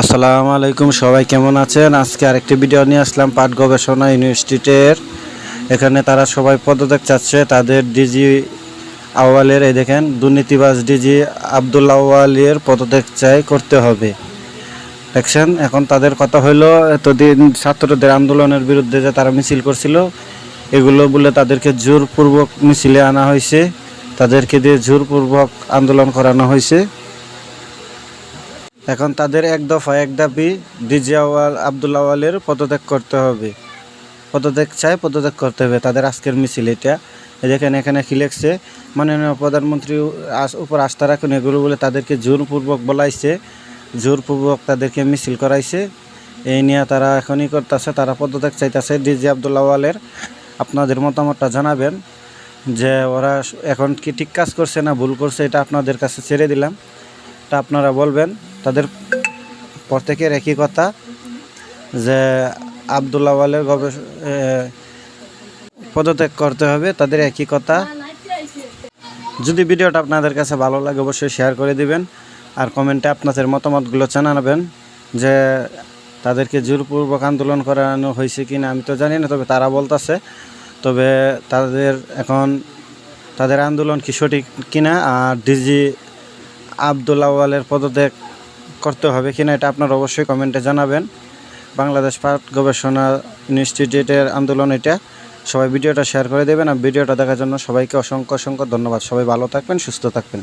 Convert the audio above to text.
আসসালামু আলাইকুম, সবাই কেমন আছেন? আজকে আরেকটি ভিডিও নিয়ে আসলাম পাট গবেষণা ইউনিভার্সিটির এখানে তারা সবাই পদত্যাগ চাচ্ছে, তাদের ডিজি আওয়ালের, এই দেখেন, দুর্নীতিবাজ ডিজি আবদুল্লা আওয়ালের পদত্যাগ চাই করতে হবে। দেখছেন, এখন তাদের কথা হইল এতদিন ছাত্রদের আন্দোলনের বিরুদ্ধে যে তারা মিছিল করছিল, এগুলো বলে তাদেরকে জোরপূর্বক মিছিলে আনা হয়েছে, তাদেরকে দিয়ে জোরপূর্বক আন্দোলন করানো হয়েছে। এখন তাদের এক দফা, এক দাবি ডিজে আওয়াল আবদুল্লা আওয়ালের পদত্যাগ করতে হবে। পদত্যাগ চাই, পদত্যাগ করতে হবে। তাদের আজকের মিছিল এটা। দেখেন, এখানে কি লেখছে? মাননীয় প্রধানমন্ত্রী উপর আস্থা রাখুন এগুলো বলে তাদেরকে জোরপূর্বক বলাইছে। জোরপূর্বক তাদেরকে মিছিল করাইছে। এই নিয়ে তারা এখনই করতেছে, তারা পদত্যাগ চাইতেছে। ডিজে আবদুল্লা আওয়ালের আপনাদের মতামতটা জানাবেন যে ওরা এখন কি ঠিক কাজ করছে না ভুল করছে, এটা আপনাদের কাছে ছেড়ে দিলাম। তা আপনারা বলবেন। তাদের প্রত্যেকের একই কথা যে আবদুল্লাহ ওয়ালের গবেষ পদত্যাগ করতে হবে, তাদের একই কথা। যদি ভিডিওটা আপনাদের কাছে ভালো লাগে, অবশ্যই শেয়ার করে দিবেন। আর কমেন্টে আপনাদের মতামতগুলো জানাবেন যে তাদেরকে জোরপূর্বক আন্দোলন করানো হয়েছে কি না আমি তো জানি না, তবে তারা বলতেছে। তবে তাদের এখন, তাদের আন্দোলন কি সঠিক কিনা, আর ডিজি আবদুল্লা ওয়ালের পদত্যাগ করতে হবে কিনা এটা আপনারা অবশ্যই কমেন্টে জানাবেন। বাংলাদেশ পাট গবেষণা ইনস্টিটিউটের আন্দোলন এটা। সবাই ভিডিওটা শেয়ার করে দেবেন আর ভিডিওটা দেখার জন্য সবাইকে অসংখ্য অসংখ্য ধন্যবাদ। সবাই ভালো থাকবেন, সুস্থ থাকবেন।